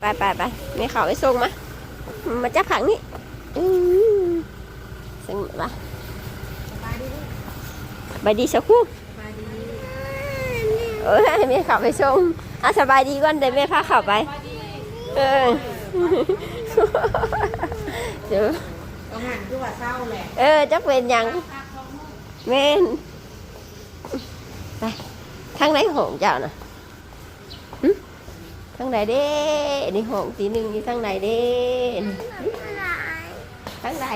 ไปไปไปไม่เขาไปส่งมา มาจับขังนี่อืมส่งมาบายดีสักครู่เออให้แม่เขาไปส่งอะสบายดีก่อนเดี๋ยวแม่พาเขาไป เออเดี๋ยวอาหารคือว่าเศร้าแหละเออจักเป็นหยังแม่นไปทางไหนของเจ้าน่ะหึ ทางไหนเด้นี่ห้องตีหนึ่งนี่ทางไหนเด้นี่ทางไหน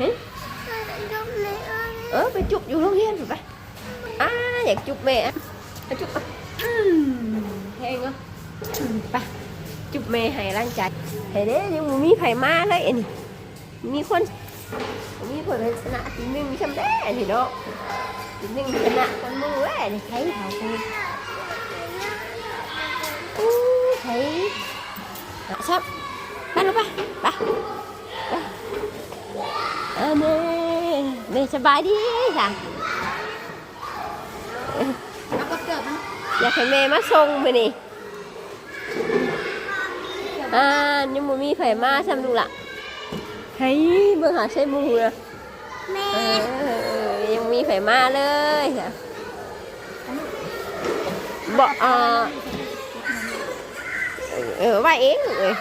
หึเออไปจุบอยู่โรงเรียนถูกปะอ่าอยากจุบแม่อะไปจุบอะอืมแห้งเหรออืมไปจุบแม่ให้ร่างใจให้เด้ยังบ่มีไผมาเลยอันนี้มีคนมีคนเป็นชนะทีหนึ่งชำได้อันนี้เนาะทีห นึ่งชนะคนมือเว้ยนี่ใครเขาไปอู้ใครอะชับไปลูกไปไปเอาแม่แม่สบายดีจ้ะแล้วก็เกิดมันอยากให้แม่มาส่งมื้อนี่อ่ายังบ่มีไผมาซ้ำลูกละเฮ้ยเบิ่งหาใช้มูนะแม่ ไผมาเลยค่ะบอกอ่าเออว่าเองเลย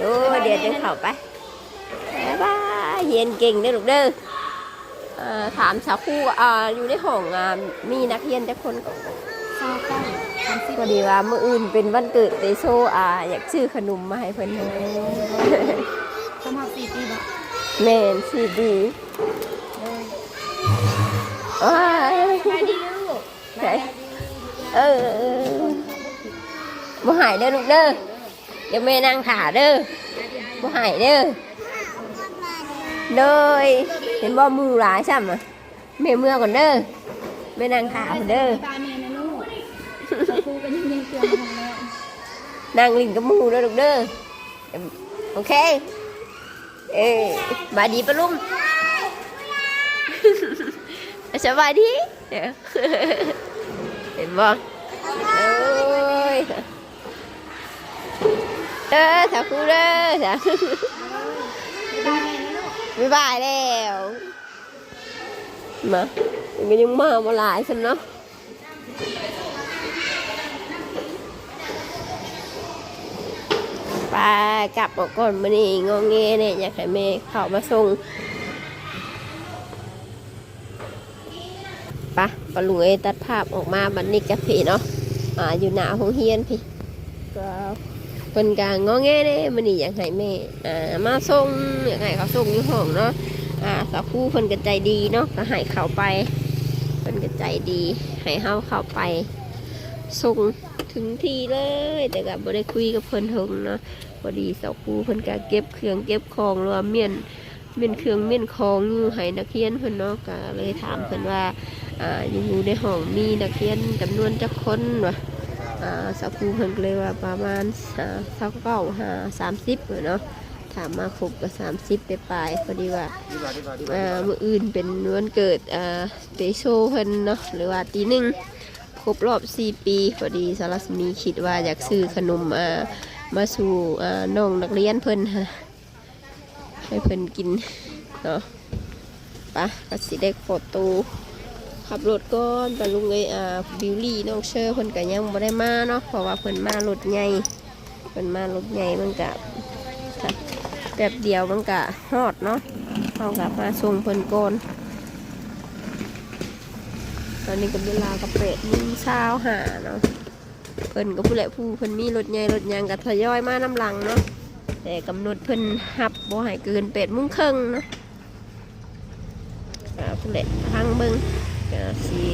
ดูเดี๋ยวจะเข้าไปบ๊ายบายเรียนเก่งเด้อลูกเด้อเอ่อถามสาวครู่อ่าอยู่ในห้องอ่ามีนักเรียนจักคนก็เศร้าเก้าทำสิพอดีว่ามื้ออื่นเป็นวันเกิดเตโซอ่าอยากซื้อขนมมาให้เพิ่นสมัครสี่ปีบ่แม่นสิดี อ้ายไปดีลูกใช่เออบ่หายเด้อลูกเด้อเดี๋ยวแม่นั่งถ่าเด้อบ่หายเด้อเด้ยเห็นบ่มือหลายซ้ำอะแม่เมื่อก่อนเด้อแม่นั่งถ่าเด้อตาเมย์นะลูกสาคูเป็นยังยังเตือนของแล้นั่งลินกับมูเด้อลูกเด้อโอเค เออมาดีปะลุง สบายดีเดี๋ยวเห็นบ่โอ้ยเออสาคูเด้อสาคูตาเมย์นะลูกบ๊ายบายแล้วมามันก็ยังมามาหลายสันเนาะไปกลับออกก่อนมานี่งอแงเนี่ยอยากให้แม่เข้ามาส่ง ปะปลุงเอยตัดภาพออกมาบันนี้กับพี่เนาะอ่าอยู่หน้าห้องเฮียนพี่ก็เป็นกลางงอแงเนี่ยมันนี่อยากให้แม่อ่ามาส่งอยากให้เขาส่งอยู่ห้องเนาะอ่าสาวคู่เพิ่นก็ใจดีเนาะก็ให้เขาไปเพิ่นก็ใจดีให้เฮาเข้าไปส่งถึงที่เลย แต่ก็บ่ได้คุยกับเพิ่นถึงเนาะพอดีสาวคู่เพิ่นก็เก็บเครื่องเก็บของรวมเมียนเมียนเครื่องเมียนของอยู่ให้นักเรียนเพิ่นเนาะก็เลยถามเพิ่นว่า อยู่ในห้องมีนักเรียนจำนวนจักคนวะอ่าสักครูเพิ่นก็เลยว่าประมาณอ่าสักเก้าหาสามสิบเนาะถามมาครบก็สามสิบไปปลายพอดีว่าอ่ามื่ออื่นเป็นวันเกิดอ่าเตโชเพิ่นเนาะหรือว่าตีหนึ่งครบรอบสี่ปีพอดีสารสมีคิดว่าอยากซื้อขนมมาสู่น้องนักเรียนเพิ่นฮะให้เพิ่นกินเนาะปะก็สิได้ขอตู ขับรถก่อนไปลุงเอ้ยอ่าบิวลี่น้องเชอร์เพิ่นก็ยังบ่ได้มาเนาะเพราะว่าเพิ่นมารถใหญ่เพิ่นมารถใหญ่มันก็แป๊บเดียวมันก็ฮอดเนาะเฮากับมาส่งเพิ่นก่อนตอนนี้ก็เวลาก็เป็ดมุ่งเช้าหาเนาะเพิ่นก็ผู้แหละผู้เพิ่นมีรถใหญ่รถยางก็ทยอยมาน้ำหลังเนาะแต่กำหนดเพิ่นหับบ่ให้เกินเป็ดมุ่งครึ่งเนาะผู้แหละพังเบิ่ง ก็สิ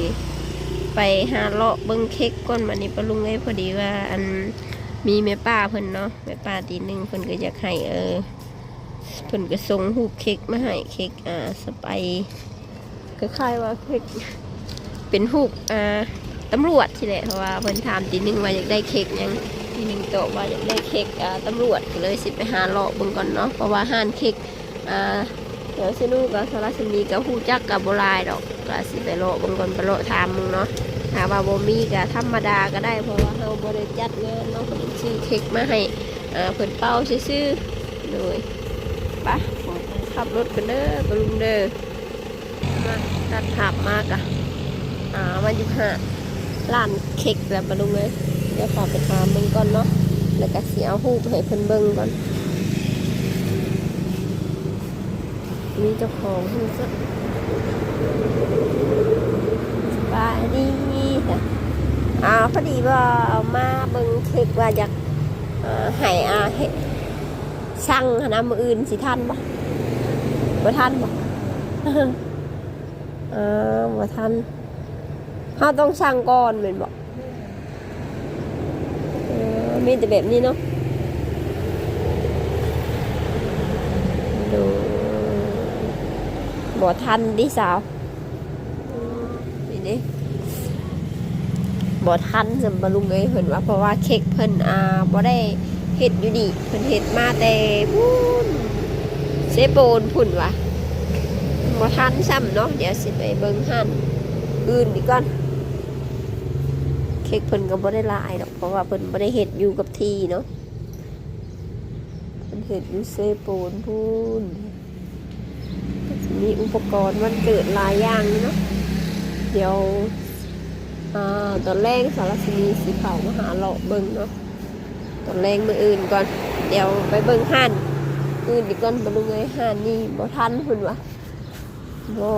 ไปหาเลาะเบิ้งเค้กก่อนวันนี้ปะลุงไอ้ยพอดีว่า อันมีแม่ป้าเพิ่นเนาะแม่ป้าตีหนึ่งเพิ่นก็อยากให้เออเพิ่นก็ส่งหูเค้กมาให้เค้กอ่าสไปคล้ายๆว่าเค้กเป็นหูอ่าตำรวจที่แหละเพราะว่าเพิ่นถามตีหนึ่งว่าอยากได้เค้กยังตีหนึ่งตอบว่าอยากได้เค้กอ่าตำรวจก็เลยสิไปหาเลาะเบิ่งก่อนเนาะเพราะว่าห้านเค้กอ่าเดี๋ยวสิลูกกับสารสมีกับหูจักกับโบรายดอกก็สิไปโลบางคนไปโลาะถามมึงเนาะหาว่าบ่มีก็ธรรมดาก็ได้เพราะว่าเฮาบ่ได้จัดงานเนาะเพิ่นซื้อเค้กมาให้อ่าเพิ่นเป่าซื่อๆเลยปะขับรถกันเด้อปลุงเด้อมาตัดภาพมากอะอ่ามันอยู่หาร้านเค้กแล้วปลุงเลยเดี๋ยวขอไปถามเบิ่งก่อนเนาะแล้วก็สิเอารูปให้เพิ่นเบิ่งก่อนมีเจ้าของเพิ่นซะส บายดีอ่าพอดีว่าเอามาเบิ่งเค้กว่าอยากอ่าให้อาเฮ็ดสั่งนะมืออื่นสิทันบ่บ่ทันบ่เออบ่ทันเฮาต้องสั่งก่อนแม่นบ่เออมีแต่แบบนี้เนาะดู บ่ทันดิสาวนี่เด้บ่ทันสำบลุงเลยเพิ่นว่าเพราะว่าเค้กเพิ่นอ่าบ่ได้เฮ็ดอยู่นี่เพิ่นเฮ็ดมาแต่พูนเซโปนพุ่นว่ะบ่ทันซ้ำเนาะเดี๋ยวสิไปเบิ่งหันอื่นดีก่อนเค้กเพิ่นก็บ่ได้ลายดอกเพราะว่าเพิ่นบ่ได้เฮ็ดอยู่กับที่เนาะเพิ่นเฮ็ดอยู่เซโปนพุ่น มีอุปกรณ์วันเกิดหลายอย่างเนาะเดี๋ยวอ่าตอนแรกสารสีสีเขามาหาเลาะเบิ่งเนาะตอนแรกมืออื่นก่อน เดี๋ยวไปเบิ่งห่านอื่นดีก่อนบลุงเลยห่านนี่บ่ทันคุณวะบ่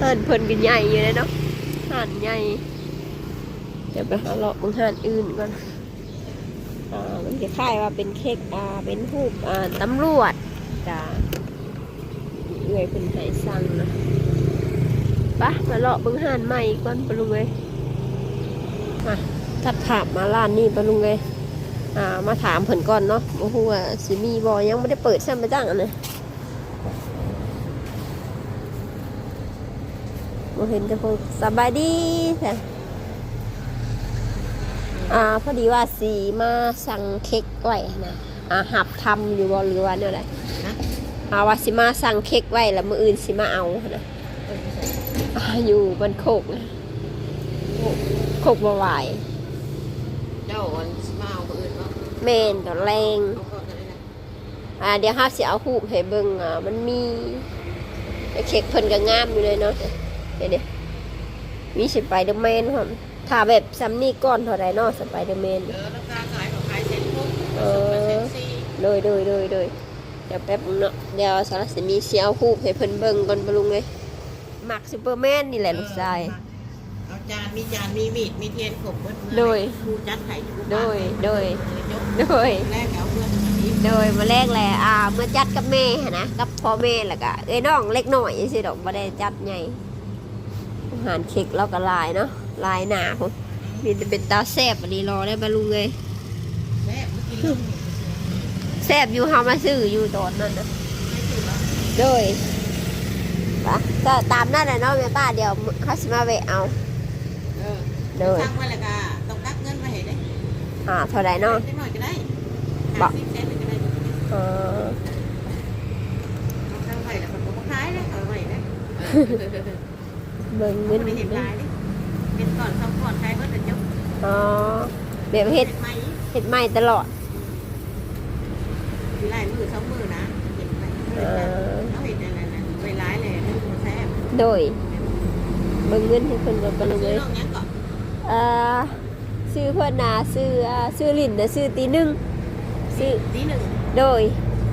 ห่านเพิ่นกันใหญ่อยู่เลยเนาะห่านใหญ่เดี๋ยวไปหาเลาะเบิ่งห่านอื่นก่อน อ่ามันจะคล้ายว่าเป็นเค้กอ่าเป็นรูปอ่าตำรวจจ้าเอื้อยเป็นไห้สั่งนะปะมาเลาะเบิ่งห่านใหม่ก่อนปะลุงเลยมาทัดถามมาร้านนี้ปะลุงเลยอ่ามาถามเพิ่นก่อนเนาะบ่ฮู้ว่าสิมีบ่ยังไม่ได้เปิดซ้ำไปจังอันนะบ่เห็นจะพงสบายดีแท้ อ่าพอดีว่าสีมาสั่งเค้กไว้นะอ่าหับทำอยู่บ่หรือว่าเนี่ยอะไรอาว่าสิมาสั่งเค้กไว้แล้วมืออื่นสิมาเอาหั้นนะอ่าอยู่บนโคกนะโคกบวายเจ้าวันมาเอาคนอื่นเนาะเมนตอนแรงเอาก่อนเลยนะอ่าเดี๋ยวห้าสิเอาหูปให้เบิ่งอ่ามันมีไอ้เค้กเพิ่นก็งามอยู่เลยเนาะเดี๋ยวเดี๋ยวมีสไปเดอร์แมนครับ ถ้าแบบซัมนี่ก้อนเท่าไรเนาะสไปเดอร์แมนเออราคาขายของขายเซ็นปุ๊บเอเปอร์เซ็อนต์สี่โดยโดยโดยโดยเดี๋ยวแป๊บนึงเนาะเดี๋ยวสารสิมีเสียเอาหูปให้เพิ่นเบิ่งก่อนปะลุงเลยมักซูเปอร์แมนนี่แหละลูกชายเอาจานมีจานมีมีดมีเทียนขบเบิดมือโดยครูจัดไข่อยู่โดยโดยยกโดยแรกเอาเพื่อนมาทีโดยมาแรกแหละอ่าเมื่อจัดกับแม่หั้นนะกับพ่อแม่แล้วก็เอ้ยน้องเล็กหน่อยสิดอกบ่ได้จัดใหญ่อาหารเค้กเราก็หลายเนาะห ลายหนาผมมีแต่เป็นตาแซ่บอันนี้รอได้บรรลุงเลยแม่เมื่อกี้ลงแซ่บอยู่เฮามาซื้ออยู่ตอนนั้นนะไม่ถือว่าโดยปะก็ตามนั่นแหละเนาะแม่ป้าเดี๋ยวเขาสิมาแวะเอาเออโดยสร้างไว้แล้วก็ต้องกักเงินมาให้ได้อ่าเท่าไรเนาะได้หน่อยก็ได้บะห้าสิบเซนต์ก็ได้เออเอาสร้างไว้แล้วมันก็บ่ขายได้เอาไว้นะเบิ่งเงิเงินนไม่ เป็นก่อนสองก่อนขายเบิดแต่เจ้าอ๋อแบบเฮ็ดไหมเฮ็ดใหม่ตลอดมีลายมือสองมือนะเห็นไหมเออเขาเห็นอะไรนะไปร้ายเลยให้ดูแซ่บโดยเบิ่งเงินให้เพิ่นก่อนบรรลุงเลยน้องยังก่อนเอ่อซื้อเพื่อนนาซื้อซื้อลิ้นนะซื้อตีหนึ่งซื้อตีหนึ่งโดย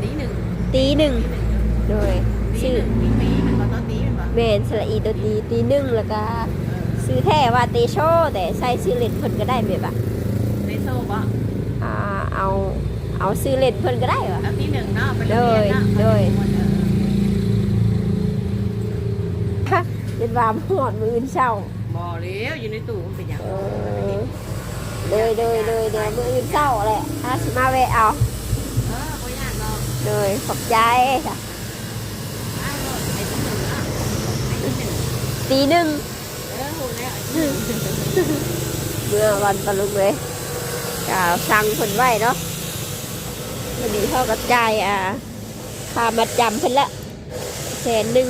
ตีหนึ่งตีหนึ่งตีหนึ่งโดยตีซื้อหนึ่งตีปีมันก็ต้องตีมันบ่แมนสละอีตัวตีตีหนึ่งแล้วก็ ซื้อแท้ว่าเตโชแต่ใส่ซื้อเล่นเพิ่นก็ได้แบบอะในโซ่บ่อ่าเอาเอาซื้อเล่นเพิ่นก็ได้วะเอาตีหนึ่งเนาะไปโรงเรียนเนาะโดยเป็นวามหอดมืออื่นเช้าบ่เลี้ยวอยู่ในตู้มันเป็นอย่างเออเลยเลยเลยเดี๋ยวมืออื่นเช้าแหละถ้าสิมาแวะเอาเออบ่ยากหรอกเลยขอบใจจ้ะอ้าวไอ้ตีหนึ่งเนาะไอ้ตีหนึ่งตีหนึ่ง เมื่อวันปลุกเลยกาสั่งคนไหวเนาะวันนี้เขากระจายอ่าค่ามาจำเพิ่นละแสนหนึ่ง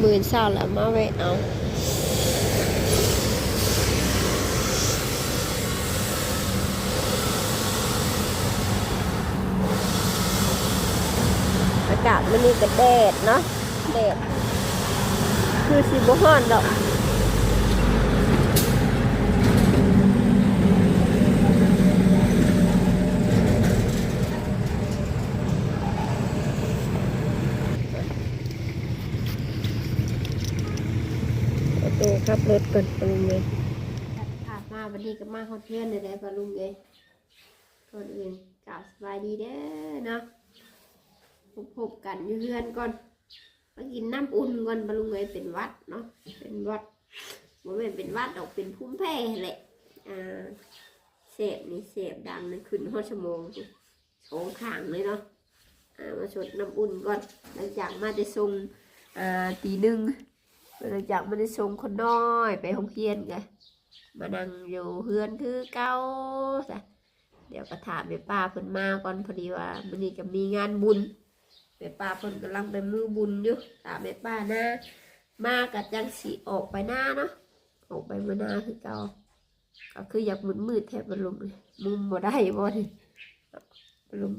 หมื่นสศร้แล้วมาไว้เอา มันนี่ก็แดดเนาะแดดคือสิบฮ้อนดอกประตูขับรถก่อนปลุงเลยผ่ามาวันนี้ก็มาเขาเพื่อนเลยได้ปลุงเลยก่อนอื่นกล่าวสบายดีเด้อเนาะ พบพบกันอยู่เพื่อนก่อนมากินน้ำอุ่นก่อนปลุงเลยเป็นวัดเนาะเป็นวัดว่าไม่นเป็นวัดดอกเป็นพุ่มแพ้แหละอ่าเสพนี่เสพดังนะขึ้นห้อชั่วโมงสองข้างเลยเนาะอ่ามาชดน้ำอุ่นก่อนหลังจากมาได้ทรงอ่าตีหนึ่งหลังจากมันได้ส่งคนน้อยไปโรงเรียนไงมานั่งอยู่เฮือนคือเก้าจ้ะเดี๋ยวก็ถามแม่ป้าเพิ่นมาก่อนพอดีว่ามันนี้ก็มีงานบุญ แม่ป้าเพิ่นกำลังไปมือบุญอยู่ถามแม่ป้านะมากับจังสีออกไปหน้าเนาะออกไปมือหน้าคือเก่าก็คืออยากมืดมืดแทบบ่ลุมเลยมุมบ่ได้บ่ดิบ่ลุม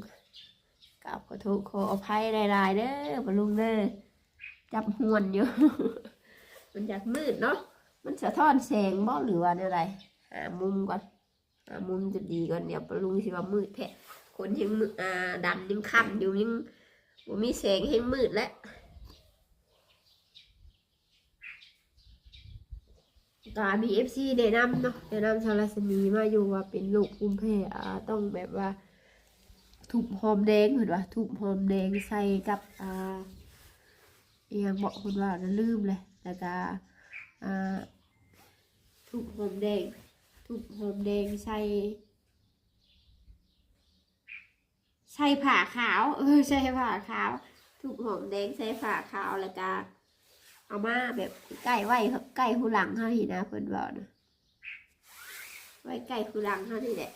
กราบขอโทษขออภัยหลายๆเด้อบ่ลุงเด้อจับหวนอยู่ มันอยากมืดเนาะมันสะท้อนแสงบ่หรือว่าอะไรหามุมก่อนหามุมจะดีก่อนเดี๋ยวปลุงสิว่ามืดแท้คนยังมืดอ่าดำยังค่ำอยู่ยัง บ่มีแสงให้มืดแล้วกาบีเอฟซีแนะนำเนาะแนะนำชาวราชนีมาอยู่ว่าเป็นลูกภูมิแพ้อ่าต้องแบบว่าทุบหอมแดงเห็นว่าทุบหอมแดงใส่กับอ่าเอียงบอกคุณว่านะลืมเลยแล้วก็อ่าทุบหอมแดงทุบหอมแดงใส่ ใส่ผ่าขาว เออใส่ผ่าขาวทุบหอมแดงใส่ผ่าขาวแล้วก็เอามาแบบใกล้ไว้ใกล้หูหลังเขาทีนะเพิ่อนบอกนะไว้ใกล้หูหลังเขานี่แหละ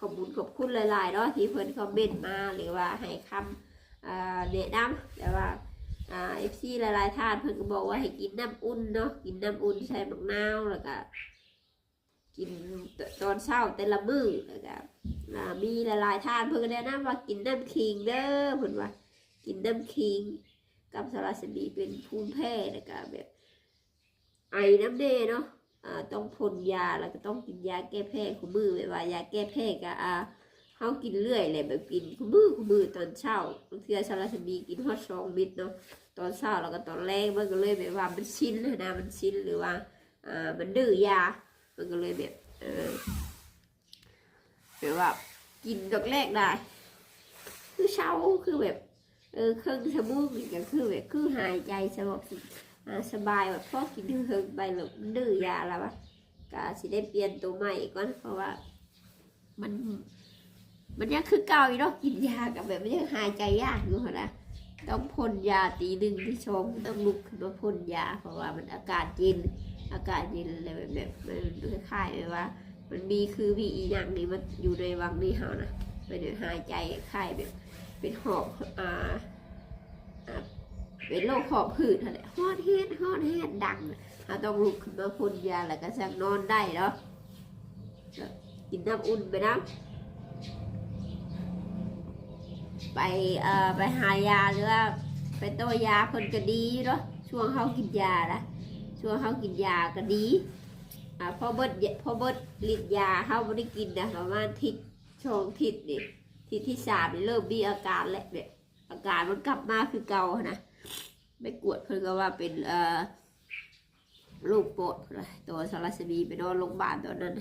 ขอบคุญขอบคุณหลายๆเนาะที่เพิ่อนคอมเมนต์มาหรือว่าให้คำอ่าแนะนำแต่ว่าเอฟซีหลายๆท่านเพิ่นก็บอกว่าให้กินน้ำอุ่นเนาะกินน้ำอุ่นใส่มะนาวแล้วก็ กินตอนเช้าแต่ละมื้อแล้วก็อ่ามีหลายๆทานเพิ่นก็แนะนำว่ากินน้ำคิงเด้อเพิ่นว่า กินน้ำคิง กับสารสมีเป็นภูมิแพ้แล้วก็แบบไอน้ำเดเนาะต้องพ่นยาแล้วก็ต้องกินยาแก้แพ้ของมือแบบว่ายาแก้แพ้ก็อ่าเขากินเรื่อยเลยแบบกินคู่มือคู่มือตอนเช้าบางทีชาลาสมีกินฮอดสองมิดเนาะตอนเช้าแล้วก็ตอนแรกมันก็เลยแบบว่ามันชินนะนะมันชินหรือว่าอ่ามันดื้อยา มันก็เลยแบบเออแบบว่ากินดอกแรกได้ คือเช้าคือแบบ เออเครื่องสมูกก็คือแบบคือหายใจสงบอ่าสบายแบบพอกินเฮิงไปหรอกมันดื้อยาแล้ววะก็สิได้เปลี่ยนตัวใหม่ก่อนเพราะว่า มัน มันยังคือเก่าอยู่เนาะกินยากับแบบมันยังหายใจยากอยู่นะต้องพ่นยาตีหนึ่งที่ชมต้องลุกขึ้นมาพ่นยา เพราะว่ามันอากาศเย็น อากาศเย็นอะไรแบบแบบมันคล้ายๆแบบว่า มันมีคือมีอีอย่างนี้มันอยู่ในวังนี้เฮานะเป็นหายใจคล้ายแบบเป็นหอบอ่าเป็นโรคหอบหืดอะไรฮอดเฮ็ดฮอดเฮ็ดดังเราต้องลุกขึ้นมาพ่นยาแล้วก็สั่งนอนได้เนาะก็กินน้ำอุ่นไปนะไปเอ่อไปหายาหรือว่าไปโตยาเพิ่นก็ดีเนาะช่วงเขากินยาละ ช่วงเขากินยาก็ดีอ่าพอเบิดพอเบิดฤทธิ์ยาเขาไม่ได้กินนะประมาณทิศชงทิศนี่ทิศที่สามนี่เริ่มมีอาการแล้วแบบอาการมันกลับมาคือเก่านะไม่กวดเพิ่นก็ว่าเป็นเอ่อลูกโปดพุ่นล่ะตัวสารสมีไปนอนโรงพยาบาลตอนนั้น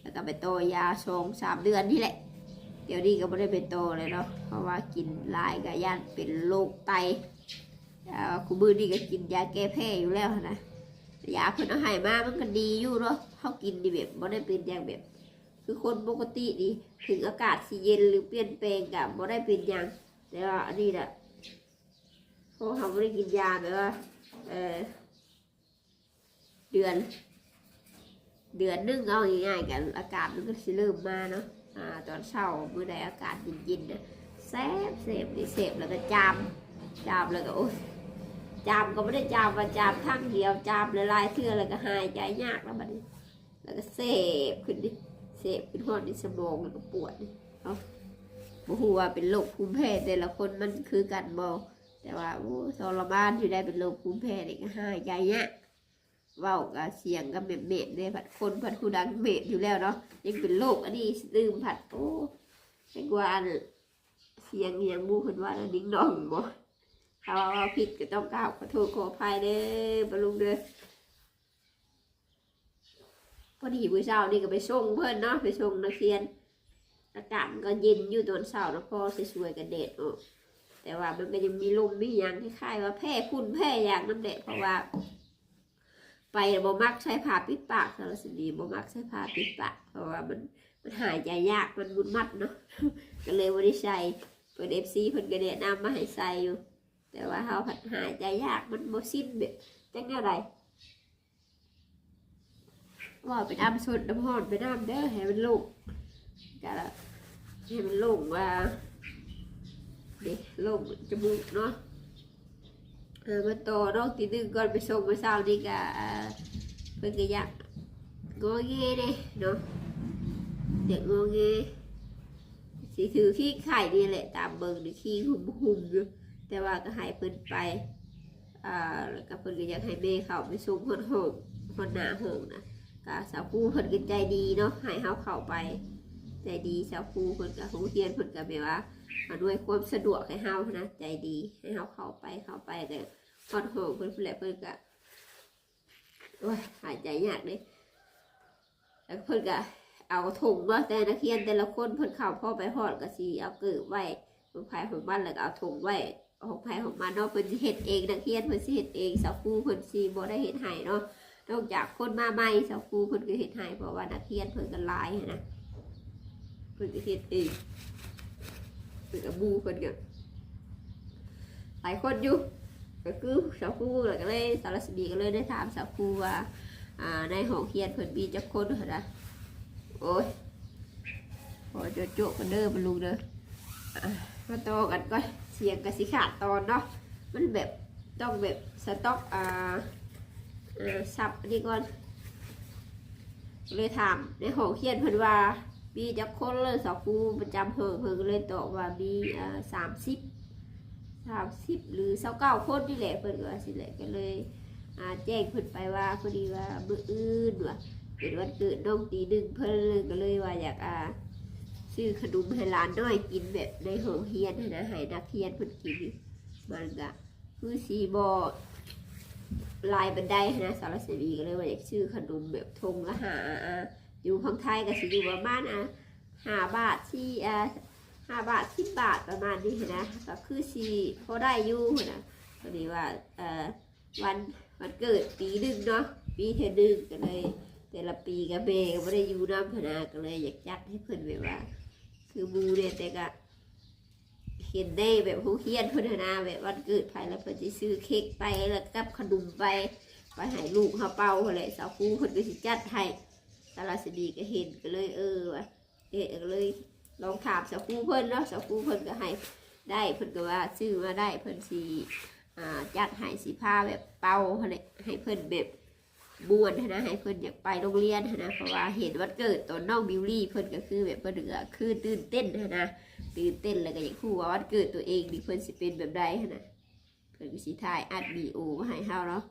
แล้วก็ไปโตยาชงสามเดือนนี่แหละ เดี๋ยวนี้ก็ไม่ได้เป็นโตเลยเนาะเพราะว่ากินลายกับย่านเป็นโรคไตคุณมือนี่ก็กินยาแก้แพ้อยู่แล้วนะ ยาเพิ่นเอาให้มามันก็ดีอยู่เนาะเขากินดีแบบไม่ได้เป็นอย่างแบบ คือคนปกติดีถึงอากาศสิเย็นหรือเปลี่ยนแปลงกับไม่ได้เป็นอย่างแต่ว่าอันนี้แหละเพราะเขาไม่ได้กินยาแบบว่าเออเดือน เดือนนึงเอาง่ายๆกันอากาศมันก็สิเริ่มมาเนาะอ่าตอนเช้าเมื่อใดอากาศเย็นๆนะแซ่บเสพนี่เสพแล้วก็จามจามแล้วก็โอ้ย จามก็ไม่ได้จามว่าจามข้างเดียวจามหลายๆเทื่อแล้วก็หายใจยากแล้วบัดนี้ แล้วก็เสพขึ้นดิเสพขึ้นหอดในสมองแล้วก็ปวดเนาะบ่ฮู้ว่าเป็นโรคภูมิแพ้แต่ละคนมันคือกันบ่แต่ว่าโอ้ทรมานอยู่ได้เป็นโรคภูมิแพ้นี่ก็หายใจยากเว้าก็เสียงก็เม็ดเม็ดเนี่ยผัดคนผัดคูดังเม็ดอยู่แล้วเนาะยังเป็นโรคอันนี้ลืมผัดโอ้เป็นกว่านเสียงอหยังบูเพิ่นว่าแล้วดิ้งดองบ่ ถ้าว่าผิดก็ต้องกราบขอโทษขออภัยเด้อบลุงเด้อพอดีมื้อเช้านี่ก็ไปส่งเพื่อนเนาะไปส่งนักเรียน อากาศก็เย็นอยู่ตอนเช้าแล้วพอสวยๆกันแดดออกแต่ว่ามันก็ยังมีลมมีหยังคล้ายๆว่าแพ้คุณแพ้อย่างน้ำแดดเพราะว่า ไปบ่มักใช้ผ้าปิดปากสารสดีบ่มักใช้ผ้าปิดปากเพราะว่ามันมันหายใจยากมันมุนมัดเนาะก็เลยบ่ได้ใส่เปิด FC เพิ่นก็แนะนำมาให้ใส่อยู่ แต่ว่าเฮาผัดหายใจยากมันบ่สิ้นแบบจังแนวใดว่าไปน้ำสุดน้ำหอนไปน้ำเด้อให้มันลูกก็ให้มันลูกว่าเด็กลูกจมูกเนาะเออมันโตเนาะตีหนึงก่อนไปส่งมาเช้านี่ก็เอ่อเพิ่นก็อยากงอเงเด้เนาะเด็กงอเงสิถือขี้ไข่นี่แหละตามเบิ่งนี่ขี้หุ่มหุ่มๆอยู่ แต่ว่าก็ให้เพิ่นไปอ่าแล้วก็เพิ่นก็อยากให้แม่เขาไปส่งคนห้องคนหนาห้องนะก็สาวผู้เพิ่นก็ใจดีเนาะให้เฮาเข้าไป ใจดีสาวผู้เพิ่นก็ของเรียนเพิ่นก็แบบว่ามาด้วยความสะดวกให้เฮานะใจดีให้เฮาเข้าไปเข้าไปก็ฮอดห้องเพิ่นแหละเพิ่นก็โอ้ยหายใจยากเด้แล้วเพิ่นก็เอาถุงเนาะแต่นักเรียนแต่ละคนเพิ่นเข้าพ่อไปฮอดก็สิเอาเกิบไว้ของภายของมันแล้วก็เอาถุงไว้ ของภายของมันเนาะเพิ่นสิเฮ็ดเองนักเรียนเพิ่นสิเฮ็ดเองสาวผู้เพิ่นสิบ่ได้เฮ็ดให้เนาะนอกจากคนมาใหม่สาวครูเพิ่นก็เฮ็ดให้เพราะว่านักเรียนเพิ่นก็หลายนะเพิ่นก็เฮ็ดเองเพิ่นก็บูเพิ่นก็หลายคนอยู่ก็คือสาวครูแล้วก็เลยสารสมีก็เลยได้ถามสาวครูว่าอ่าในห้องเรียนเพิ่นมีจักคนหั่นะโอ้ยพอจะโจกกันเด้อบ่ลูกเด้ออะ มาโตกันก็เสียงก็สิขาดตอนเนาะมันแบบต้องแบบสต็อกอ่าสับนนี้ก่อนเลยถามในห้องเขียนเพิ่นว่ามีจักคนเลยสาวครูประจำเพิ่งเพิ่งเลยตอบว่ามีอ่อสามสิบสามสิบหรือเศร้าเก้าคนนี่แหละเพิ่นก็ว่าสิแหละก็เลยอ่าแจ้งเพิ่นไปว่าพอดีว่ามื้ออื่นว่าเป็นวันเกิดน้องตีหนึ่งเพิ่นเลยก็เลยว่าอยากอ่า ซื้อขนมให้หลานน้อยกินแบบในห้องเรียนนะให้นักเรียนเพิ่นกินมันก็คือสีบอลายบันไดนะสารเสวีก็เลยว่าอยากชื่อขนมแบบทงละหาอยู่ของไทยก็สิอยู่ประมาณอะหาบาทที่อะห้าบาทสิบบาทประมาณนี้นะก็คือสีพอได้อยู่นะพอดีว่าเอ่อวันวันเกิดปีหนึ่งเนาะปีเทอหนึ่งก็เลย แต่ละปีกับเมย์ก็ไม่ได้อยู่น้ำพนาก็เลยอยากจัดให้เพื่อนแบบว่า คือหมูเนี่ยแต่ก็เห็นได้แบบผู้เฮียนเพื่อนนะแบบวันเกิดไปแล้วเพื่อนจะซื้อเค้กไปแล้วกับขนมไปไปให้ลูกเขาเป่าอะไรสาวครูคนก็สิจัดให้สารสดีก็เห็นก็เลยเออวะเออก็เลยลองถามสาวครูเพิ่นเนาะสาวครูเพิ่นก็ให้ได้เพิ่นก็ว่าซื้อมาได้เพิ่นสีอ่าจัดให้สีผ้าแบบเป่าอะไรให้เพิ่นแบบ บ้วนนะให้เพิ่นอยากไปโรงเรียนนะเพราะว่าเห็นวันเกิดตอนน้องบิวลี่เพิ่นก็คือแบบเพิ่นก็คือตื่นเต้นนะตื่นเต้นแล้วก็อยากคู่ว่าวันเกิดตัวเองนี่เพิ่นสิเป็นแบบใดนะเพิ่นก็สิถ่ายอัดวีโอมาให้เฮาเนาะ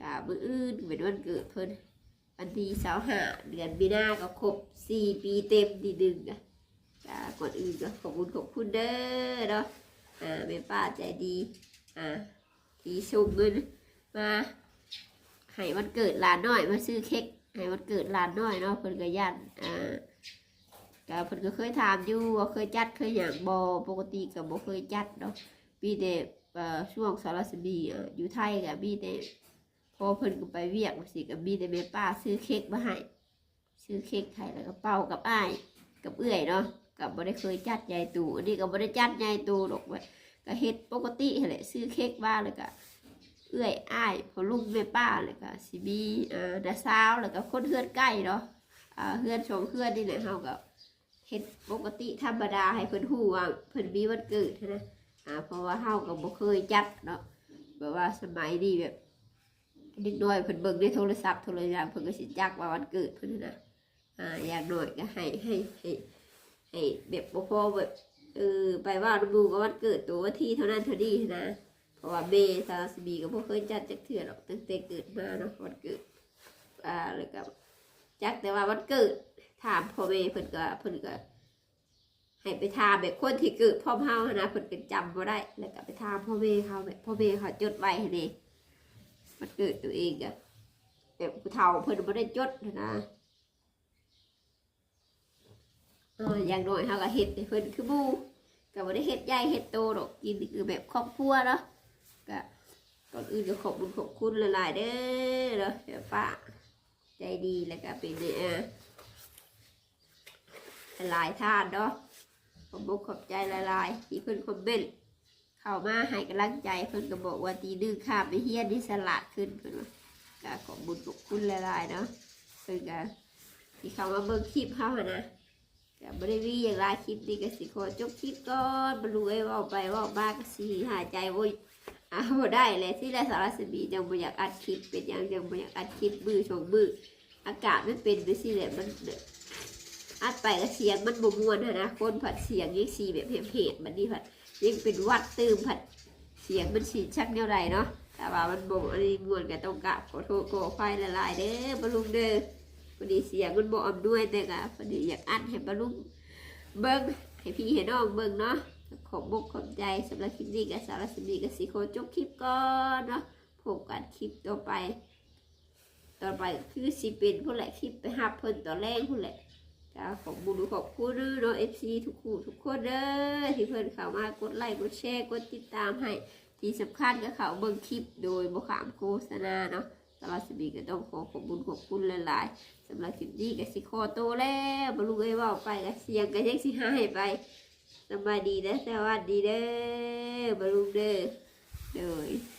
กะมื้ออื่นเป็นวันเกิดเพิ่นวันที่25เดือนมีนาก็ครบ4ปีเต็มดีดึงอะกะก่อนอื่นก็ขอบคุณขอบคุณเด้อเนาะอ่าแม่ป้าใจดีอ่าที่ส่งเงินมา ให้วันเกิดหลานน้อยมาซื้อเค้กให้วันเกิดหลานน้อยเนาะเพิ่นก็ย่านอ่าก็เพิ่นก็เคยถามอยู่ว่าเคยจัดเคยอย่างบ่ปกติก็บ่เคยจัดเนาะมีแต่เอ่อช่วงสารสดีเอ่อยู่ไทยก็มีแต่พอเพิ่นก็ไปเวียกสิก็มีแต่แม่ป้าซื้อเค้กมาให้ซื้อเค้กให้แล้วก็เป่ากับอ้ายกับเอื้อยเนาะก็บ่ได้เคยจัดใหญ่ตู่อันนี้ก็บ่ได้จัดใหญ่ตู่หรอกเวยก็เฮ็ดปกติแหละซื้อเค้กมาแล้วก็ เอื้อยอ้ายพอลุงแม่ป้าแล้วก็สิมีเอ่อน้าสาวแล้วก็คนเฮือนใกล้เนาะอ่าเฮือนสองเฮือนนี่แหละเฮาก็เฮ็ดปกติธรรมดาให้เพิ่นฮู้ว่าเพิ่นมีวันเกิดนะอ่าเพราะว่าเฮาก็บ่เคยจัดเนาะแบบว่าสมัยนี้แบบเด็กน้อยเพิ่นเบิ่งในโทรศัพท์โทรศัพท์เพิ่นก็สิจักว่าวันเกิดเพิ่นนะนะอ่าอย่างน้อยก็ให้ให้ให้ให้แบบบ่พอแบบเออไปว่าดูก็วันเกิดตัววันที่เท่านั้นเท่านี้นะ ราะว่าเมซาสบีก็บ่เคยจัดจักเทื่อหรอกตั้งแต่เกิดมาเนาะวันเกิดอ่าแล้วก็จักแต่ว่าวันเกิดถามพ่อแม่เพิ่นก็เพิ่นก็ให้ไปถามแบบคนที่เกิดพร้อเฮานนะเพิ่นก็จำบ่ได้ แล้วก็ไปถามพ่อแม่เขาแบบพ่อแม่เขาจดไว้ให้เด้มันเกิดตัวเองอะแบบผู้เฒ่าเพิ่นบ่ได้จดนะเอออย่างน้อยเฮาก็เฮ็ดให้เพิ่นคือหมู่ก็บ่ได้เฮ็ดใหญ่เฮ็ดโตดอกกินคือแบบครอบครัวเนาะ ก็ก่อนอื่นก็ขอบคุณขอบคุณหลายๆเด้อเนาะเดี๋ยวป้าใจดีแล้วก็เป็นเนี่ยหลายท่านเนาะขอบอกขอบใจละลายๆที่เพิ่นคอมเมนต์เข้ามาให้กำลังใจเพิ่นก็บอกว่าตีดื้อข้ามไปเฮียนที่สลัดขึ้นเพิ่นว่าก็ขอบบุญขอบคุณละลายๆเนาะเพิ่นก็ที่เข้ามาเบิ่งคลิปเขาหั้นนะก็บ่ได้มีอย่างไรคลิปนี้ก็สิขอจบคลิปก่อนบ่รู้ไอ้ว่าไปว่ามาก็สิหายใจ บ่อ่าบ่ได้เลยที่ละสารสมียังบ่อยากอัดคลิปเป็นหยังยังบ่อยากอัดคลิปมือสองมืออากาศมันเป็นไปสิแหละมันอัดไปก็เสียงมันบมวนนะคนผัดเสียงยิ่งสีแบบเพจๆมันนี่ผัดยิ่งเป็นวัดตืมผัดเสียงมันสีชักแนวไรเนาะแต่ว่ามันบ่อันนี้มวนกับต้องกราบขอโทษขอไฟละลายเด้อบรรลุงเด้อพอดีเสียงมันบ่อำด้วยแต่ก็พอดีอยากอัดให้บรรลุงเบิ้งให้พี่ให้น้องเบิ้งเนาะ ขอบอกขอบใจสำหรับคลิปนี้กับสารสมีกับสีโคจบคลิปก่อนเนาะพบกันคลิปต่อไป ต่อไปคือสิเป็นผู้แหละคลิปไปหับเพิ่นต่อแรงผู้แหละจ้าขอบบุญขอบคุณเนาะเอฟซีทุกคู่ทุกคนเด้อที่เพิ่นเข้ามากดไลค์กดแชร์กดติดตามให้ที่สำคัญก็เขาเบิ่งคลิปโดยบ่ขามโฆษณาเนาะสำหรับสบีก็ต้องขอขอบบุญขอบคุณหลายๆสำหรับคลิปนี้ก็สิขอโตแล้วบ่รู้ไอ้เว้าไปก็เสียงก็ยังสิหายไป สบายดีนะสวัสดีเด้อบารู้เด้อเด้อ